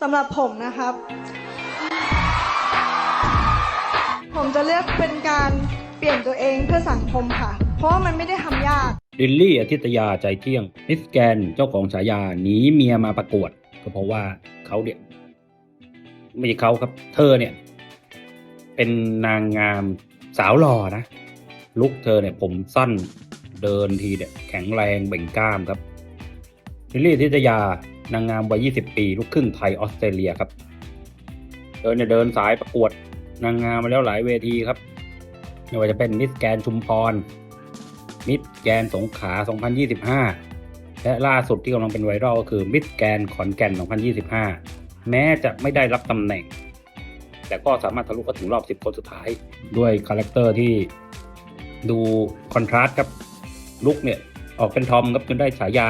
สำหรับผมนะครับ ผมจะเลือกเป็นการเปลี่ยนตัวเองเพื่อสังคมค่ะ เพราะว่ามันไม่ได้ทำยาก ลิลลี่อาทิตยาใจเที่ยงมิสแกนเจ้าของฉายาหนีเมียมาประกวด ก็เพราะว่าเขาเนี่ยไม่ใช่เขาครับ เธอเนี่ย เป็นนางงามสาวหล่อนะ ลุกเธอเนี่ยผมสั้นเดินทีเนี่ยแข็งแรงเบ่งกล้ามครับลิลลี่อาทิตยา นางงามวัย 20 ปีลูกครึ่งไทยออสเตรเลียครับ เธอเนี่ยเดินสายประกวดนางงามมาแล้วหลายเวทีครับไม่ว่าจะเป็นมิสแกนชุมพร มิดแกนสงขา 2025 และล่าสุดที่กำลังเป็นไวรัลก็คือมิดแกนขอนแก่น 2025 แม้จะไม่ได้รับตำแหน่ง แต่ก็สามารถทะลุเข้าถึงรอบ 10 คนสุดท้ายด้วยคาแรคเตอร์ที่ดูคอนทราสต์ครับลุกเนี่ยออกเป็นทอมครับจนได้ฉายา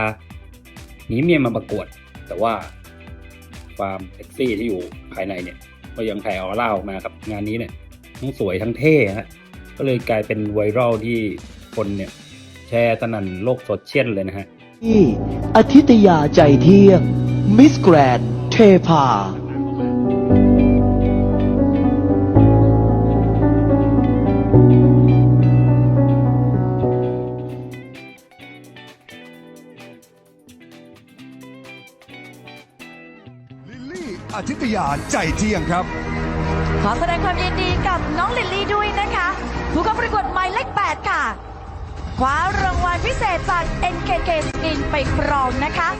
หนีเมียมาประกวด แต่ว่าความเซ็กซี่ที่อยู่ภายในเนี่ย ก็ยังแผ่ออร่าออกมาครับงานนี้เนี่ย ทั้งสวยทั้งเท่ฮะก็เลยกลายเป็นไวรัลที่คนเนี่ย แชร์สนั่นโลกโซเชียลเลยนะฮะที่อาทิตยาใจเที่ยงมิสแกรนเทพา อาทิตยาใจเที่ยงครับ ขอแสดงความยินดีกับน้องลิลลี่ด้วยนะคะ ผู้เข้าประกวดหมายเลข8ค่ะ คว้ารางวัลพิเศษจาก NKK Skin ไปครองนะคะ